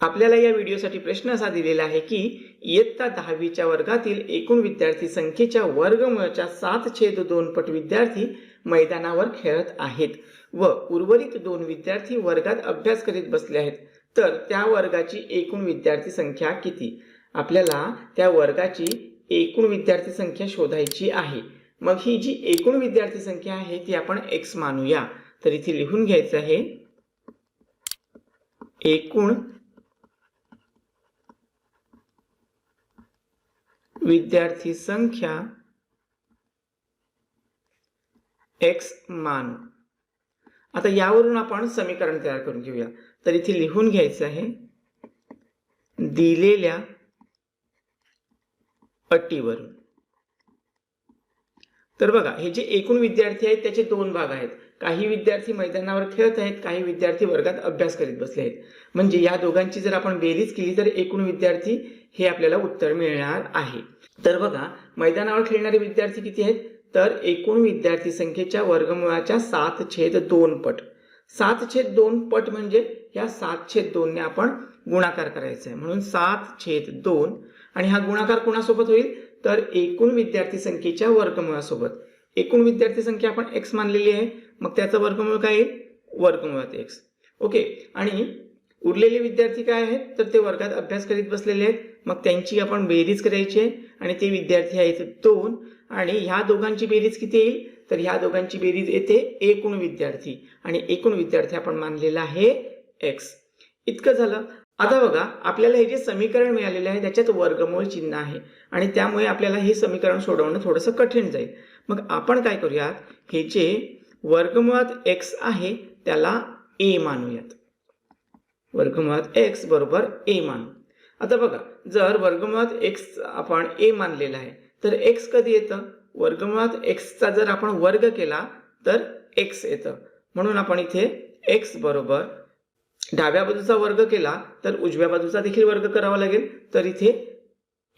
आपल्याला या व्हिडिओसाठी प्रश्न असा दिलेला आहे की इयत्ता दहावीच्या वर्गातील एकूण विद्यार्थी संख्येच्या वर्गमुळाच्या सात छेद दोन पट विद्यार्थी मैदानावर खेळत आहेत व उर्वरित दोन विद्यार्थी वर्गात अभ्यास करीत बसले आहेत. तर त्या वर्गाची एकूण विद्यार्थी संख्या किती? आपल्याला त्या वर्गाची एकूण विद्यार्थी संख्या शोधायची आहे. मग ही जी एकूण विद्यार्थी संख्या आहे ती आपण एक्स मानूया. तर इथे लिहून घ्यायचं आहे. एकूण विद्यार्थी संख्या एक्स मान. आता यावरून आपण समीकरण तयार करून घेऊया. तर इथे लिहून घ्यायचं आहे दिलेल्या अटीवरून. तर बघा हे जे एकूण विद्यार्थी आहेत त्याचे दोन भाग आहेत. काही विद्यार्थी मैदानावर खेळत आहेत काही विद्यार्थी वर्गात अभ्यास करीत बसले आहेत. म्हणजे या दोघांची जर आपण बेरीज केली तर एकूण विद्यार्थी हे आपल्याला उत्तर मिळणार आहे. तर बघा मैदानावर खेळणारे विद्यार्थी किती आहेत? तर एकूण विद्यार्थी संख्येच्या वर्गमुळाच्या सात छेद दोन पट. सात छेद दोन पट म्हणजे या सात छेद दोनने आपण गुणाकार करायचा आहे म्हणून सात छेद दोन. आणि हा गुणाकार कोणासोबत होईल? तर एकूण विद्यार्थी संख्येच्या वर्गमुळासोबत. एकूण विद्यार्थी संख्या आपण एक्स मानलेली आहे. मग त्याचं वर्गमूळ काय येईल? वर्गमुळात एक्स ओके. आणि उरलेले विद्यार्थी काय आहेत? तर ते वर्गात अभ्यास करीत बसलेले आहेत. मग त्यांची आपण बेरीज करायची आहे आणि ते विद्यार्थी आहेत दोन. आणि ह्या दोघांची बेरीज किती येईल? तर ह्या दोघांची बेरीज येते एकूण विद्यार्थी. आणि एकूण विद्यार्थी आपण मानलेला आहे एक्स इतकं झालं. आता बघा आपल्याला हे जे समीकरण मिळालेलं आहे त्याच्यात वर्गमूळ चिन्ह आहे. आणि त्यामुळे आपल्याला हे समीकरण सोडवणं थोडंसं कठीण जाईल. मग आपण काय करूयात? हे जे वर्गमुळात एक्स आहे त्याला ए मानूयात. वर्गमुळात एक्स बरोबर ए मानू. आता बघा जर वर्गमुळात एक्स आपण ए मानलेला आहे तर एक्स कधी येतं? वर्गमुळात एक्सचा जर आपण वर्ग केला तर एक्स येतं. म्हणून आपण इथे एक्स बरोबर डाव्या बाजूचा वर्ग केला तर उजव्या बाजूचा देखील वर्ग करावा लागेल. तर इथे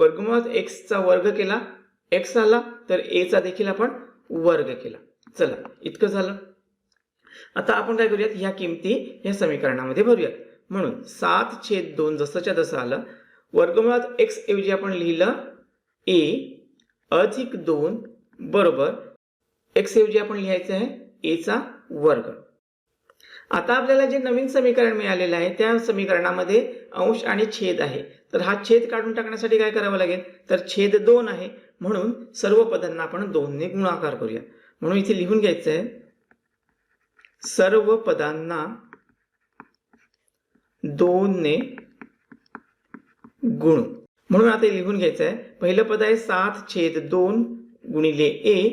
वर्गमुळात एक्सचा वर्ग केला एक्स आला तर एचा देखील आपण वर्ग केला. चला इतकं झालं. आता आपण काय करूयात? ह्या किमती ह्या समीकरणामध्ये भरूयात. म्हणून सात छेद दोन जसंच्या तसं आलं. वर्गमुळात एक्स ऐवजी आपण लिहिलं ए अधिक दोन बरोबर. एक्स ऐवजी आपण लिहायचं आहे एचा वर्ग. आता आपल्याला जे नवीन समीकरण मिळालेलं आहे त्या समीकरणामध्ये अंश आणि छेद आहे. तर हा छेद काढून टाकण्यासाठी काय करावं लागेल? तर छेद दोन आहे. म्हणून सर्व पदांना आपण दोनने गुणाकार करूया. म्हणून इथे लिहून घ्यायचं आहे सर्व पदांना दोनने गुण. म्हणून आता लिहून घ्यायचं आहे पहिलं पद आहे सात छेद दोन गुणिले ए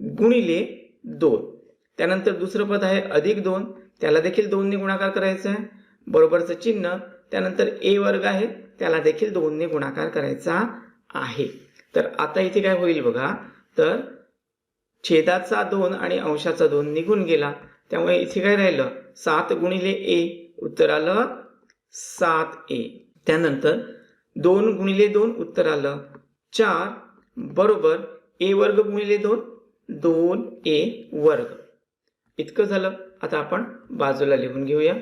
गुणिले दोन. त्यानंतर दुसरं पद आहे अधिक दोन. त्याला देखील दोनने गुणाकार करायचा आहे बरोबरचं चिन्ह. त्यानंतर ए वर्ग आहे. त्याला देखील दोनने गुणाकार करायचा आहे. तर आता इथे काय होईल बघा. तर छेदाचा दोन आणि अंशाचा दोन निघून गेला. त्यामुळे इथे काय राहिलं? सात गुणिले ए उत्तर आलं सात ए. त्यानंतर दोन गुणिले दोन उत्तर आलं चार बरोबर ए वर्ग गुणिले दोन दोन ए वर्ग. इतकं झालं. आता आपण बाजूला लिहून घेऊया.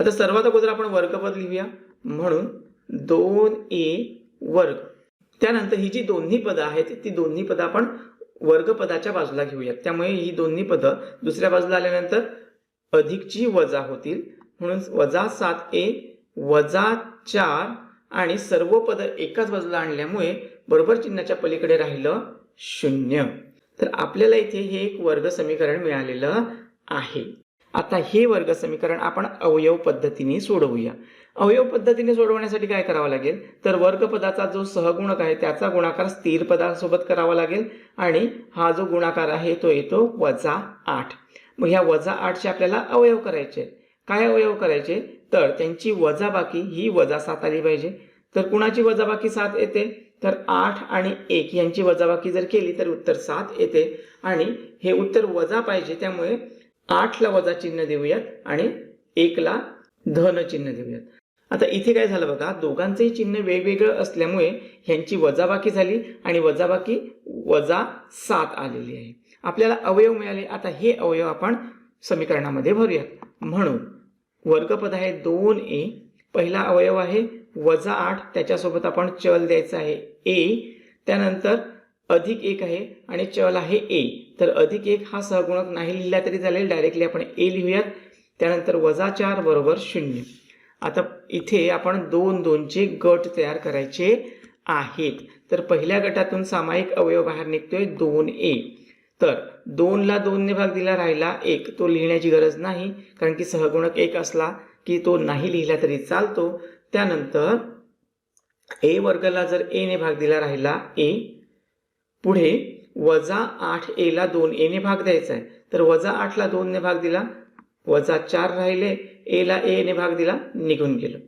आता सर्वात अगोदर आपण वर्गपद लिहूया. म्हणून दोन ए वर्ग. त्यानंतर ही जी दोन्ही पदं आहेत ती दोन्ही पदं आपण वर्गपदाच्या बाजूला घेऊयात. त्यामुळे ही दोन्ही पदं दुसऱ्या बाजूला आल्यानंतर अधिकची वजा होतील. म्हणून वजा सात ए वजा चार आणि सर्व पद एकाच बाजूला आणल्यामुळे बरोबर चिन्हाच्या पलीकडे राहिलं शून्य. तर आपल्याला इथे हे एक वर्ग समीकरण मिळालेलं आहे. आता हे वर्ग समीकरण आपण अवयव पद्धतीने सोडवूया. अवयव पद्धतीने सोडवण्यासाठी काय करावं लागेल? तर वर्गपदाचा जो सहगुणक आहे त्याचा गुणाकार स्थिर पदासोबत करावा लागेल आणि हा जो गुणाकार आहे तो येतो वजा आठ. मग ह्या वजा आठचे आपल्याला अवयव करायचे काय अवयव करायचे? तर त्यांची वजाबाकी ही वजा सात आली पाहिजे. तर कुणाची वजाबाकी सात येते? तर आठ आणि एक यांची वजाबाकी जर केली तर उत्तर सात येते. आणि हे उत्तर वजा पाहिजे त्यामुळे आठला वजा चिन्ह देऊयात आणि एकला धन चिन्ह देऊयात. आता इथे काय झालं बघा दोघांचंही चिन्ह वेगवेगळं असल्यामुळे ह्यांची वजाबाकी झाली आणि वजाबाकी वजा सात आलेली आहे. आपल्याला अवयव मिळाले आता हे अवयव आपण समीकरणामध्ये भरूयात. म्हणून वर्गपद आहे दोन ए पहिला अवयव आहे वजा आठ त्याच्यासोबत आपण चल द्यायचा आहे ए त्यानंतर अधिक एक आहे आणि चल आहे ए. तर अधिक एक हा सहगुणक नाही लिहिला तरी चालेल. डायरेक्टली आपण ए लिहूयात. त्यानंतर वजा चार बरोबर शून्य. आता इथे आपण दोन दोनचे गट तयार करायचे आहेत. तर पहिल्या गटातून सामायिक अवयव बाहेर निघतोय दोन ए. तर दोनला दोनने भाग दिला राहिला एक. तो लिहिण्याची गरज नाही. कारण की सहगुणक एक असला की तो नाही लिहिला तरी चालतो. त्यानंतर ए वर्गला जर ए ने भाग दिला राहिला ए पुढे वजा आठ एला दोन एने भाग द्यायचा आहे. तर वजा आठला दोनने भाग दिला वजा चार राहिले एला एने ने भाग दिला निघून गेलं.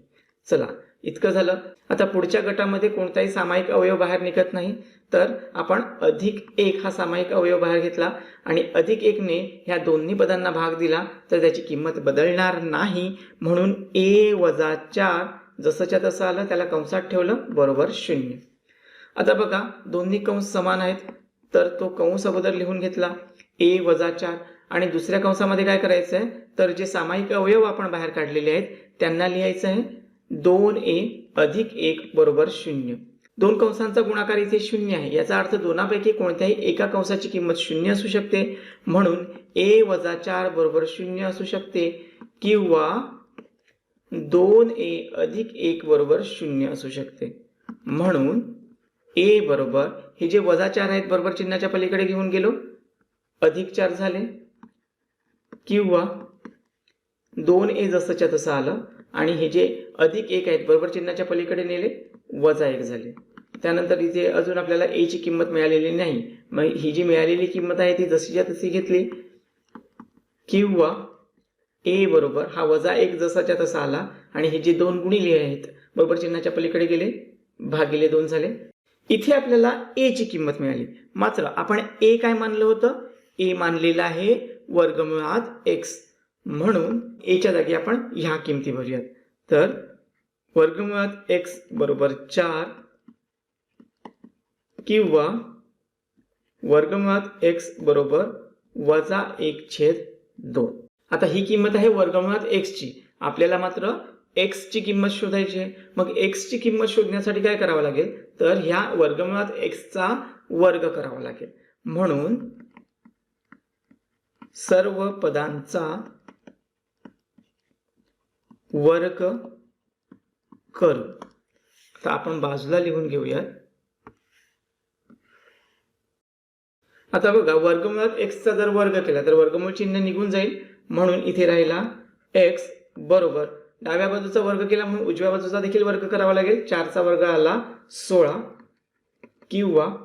चला इतकं झालं. आता पुढच्या गटामध्ये कोणताही सामायिक अवयव बाहेर निघत नाही. तर आपण अधिक एक हा सामायिक अवयव बाहेर घेतला आणि अधिक एकने ह्या दोन्ही पदांना भाग दिला तर त्याची किंमत बदलणार नाही. म्हणून ए वजा चार जसंच्या तसं आलं त्याला कंसात ठेवलं बरोबर शून्य. आता बघा दोन्ही कंस समान आहेत. तर तो कंस अगोदर लिहून घेतला ए वजा चार. आणि दुसऱ्या कंसामध्ये काय करायचं आहे तर जे सामायिक अवयव आपण बाहेर काढलेले आहेत त्यांना लिहायचं आहे दोन ए अधिक एक बरोबर शून्य. दोन कंसांचा गुणाकार इथे शून्य आहे. याचा अर्थ दोनापैकी कोणत्याही एका कंसाची किंमत शून्य असू शकते. म्हणून ए वजा चार बरोबर शून्य असू शकते. किंवा दोन ए अधिक एक बरोबर शून्य असू शकते. म्हणून ए बरोबर. हे जे वजा चार आहेत बरोबर चिन्हाच्या पलीकडे घेऊन गेलो. अधिक चार झाले. किंवा दोन ए जसंच्या तसं आलं आणि हे जे अधिक एक आहेत बरोबर चिन्हाच्या पलीकडे नेले वजा एक झाले. त्यानंतर इथे अजून आपल्याला ए ची किंमत मिळालेली नाही. मग ही जी मिळालेली किंमत आहे ती जशीच्या तशी घेतली. किंवा ए बरोबर हा वजा एक जसाच्या तसा आला आणि हे जे दोन गुणिले आहेत बरोबर चिन्हाच्या पलीकडे गेले भागिले दोन झाले. इथे आपल्याला ए ची किंमत मिळाली. मात्र आपण ए काय मानलं होतं? ए मानलेलं आहे वर्गमुळात एक्स म्हणून एच्या जागी आपण ह्या किमती भरूयात. तर वर्गमुळात एक्स बरोबर चार किंवा वर्गमुळात एक्स बरोबर वजा एक छेद दोन. आता ही किंमत आहे वर्गमुळात एक्सची आपल्याला मात्र एक्सची किंमत शोधायची आहे. मग एक्सची किंमत शोधण्यासाठी काय करावं लागेल? तर ह्या वर्गमुळात एक्सचा वर्ग करावा लागेल. म्हणून सर्व पदांचा वर्ग करू. आता आपण बाजूला लिहून घेऊयात. आता बघा वर्गमुळात एक्सचा जर वर्ग केला तर वर्गमूळ चिन्ह निघून जाईल. म्हणून इथे राहिला एक्स बरोबर डाव्या बाजूचा वर्ग केला म्हणून उजव्या बाजूचा देखील वर्ग करावा लागेल. चारचा वर्ग आला सोळा. किंवा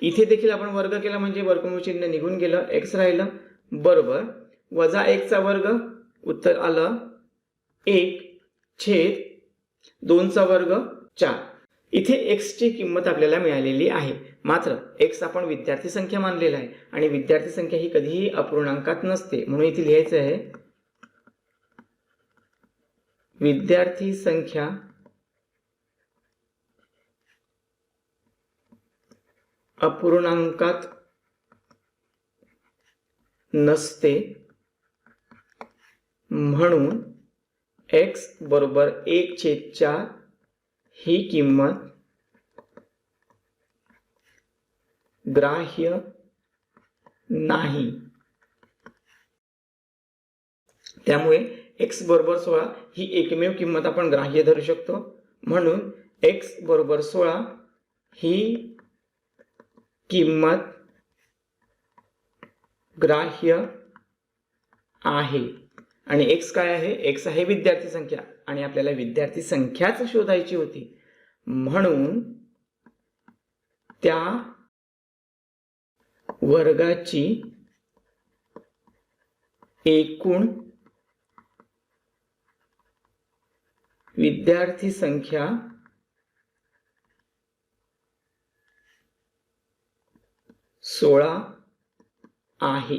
इथे देखील आपण वर्ग केला म्हणजे वर्गमूळ चिन्ह निघून गेलं. एक्स राहिलं. बरोबर. वजा एकचा वर्ग उत्तर आलं. एक छेद दोनचा वर्ग चार. इथे एक्सची किंमत आपल्याला मिळालेली आहे. मात्र एक्स आपण विद्यार्थी संख्या मानलेला आहे. आणि विद्यार्थी संख्या ही कधीही अपूर्णांकात नसते. म्हणून इथे लिहायचं आहे विद्यार्थी संख्या अपूर्णांकात नसते म्हणून एक्स बरोबर एक छेद चार ही किंमत ग्राह्य नाही. त्यामुळे एक्स बरोबर सोळा ही एकमेव किंमत आपण ग्राह्य धरू शकतो. म्हणून एक्स बरोबर सोळा ही किंमत ग्राह्य आहे. आणि एक्स काय आहे? एक्स आहे विद्यार्थी संख्या. आणि आपल्याला विद्यार्थी संख्याच शोधायची होती. म्हणून त्या वर्गाची एकूण विद्यार्थी संख्या सोळा आहे.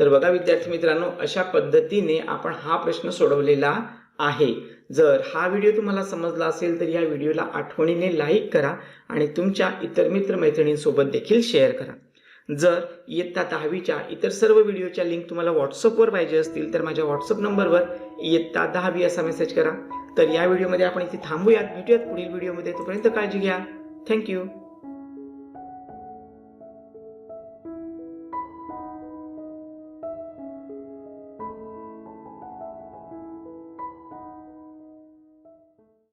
तर बघा विद्यार्थी मित्रांनो अशा पद्धतीने आपण हा प्रश्न सोडवलेला आहे. जर हा व्हिडिओ तुम्हाला समजला असेल तर या व्हिडिओला आठवणीने लाईक करा आणि तुमच्या इतर मित्रमैत्रिणींसोबत देखील शेअर करा. जर इयत्ता दहावीच्या इतर सर्व व्हिडिओच्या लिंक तुम्हाला व्हॉट्सअपवर पाहिजे असतील तर माझ्या व्हॉट्सअप नंबरवर इयत्ता दहावी असा मेसेज करा. तर या व्हिडिओमध्ये आपण इथे थांबूयात. भेटूयात पुढील व्हिडिओमध्ये. तोपर्यंत काळजी घ्या. थँक्यू